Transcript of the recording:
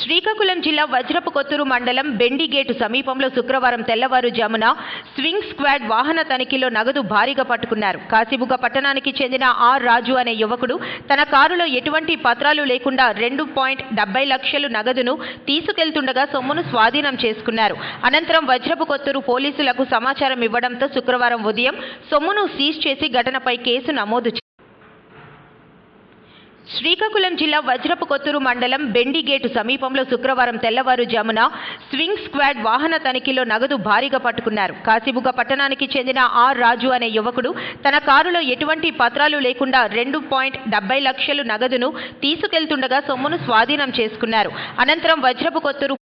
శ్రీకాకుళం జిల్లా వజ్రపు కొత్తూరు మండలం బెండిగేటు సమీపంలో శుక్రవారం తెల్లవారుజామున స్వింగ్ స్క్వాడ్ వాహన తనిఖీలో నగదు భారీగా పట్టుకున్నారు. కాశీబుగ్గ పట్టణానికి చెందిన ఆర్ రాజు అనే యువకుడు తన కారులో ఎటువంటి పత్రాలు లేకుండా రెండు పాయింట్ డెబ్బై లక్షలు నగదును తీసుకెళ్తుండగా సొమ్మును స్వాధీనం చేసుకున్నారు. అనంతరం వజ్రపు కొత్తూరు పోలీసులకు సమాచారం ఇవ్వడంతో శుక్రవారం ఉదయం సొమ్మును సీజ్ చేసి ఘటనపై కేసు నమోదు శ్రీకాకుళం జిల్లా వజ్రపు కొత్తూరు మండలం బెండిగేటు సమీపంలో శుక్రవారం తెల్లవారుజామున స్వింగ్ స్క్వాడ్ వాహన తనిఖీలో నగదు భారీగా పట్టుకున్నారు. కాశీబుగ పట్టణానికి చెందిన ఆర్ రాజు అనే యువకుడు తన కారులో ఎటువంటి పత్రాలు లేకుండా రెండు పాయింట్ డెబ్బై లక్షలు నగదును తీసుకెళ్తుండగా సొమ్మును స్వాధీనం చేసుకున్నారు. అనంతరం వజ్రపు కొత్తూరు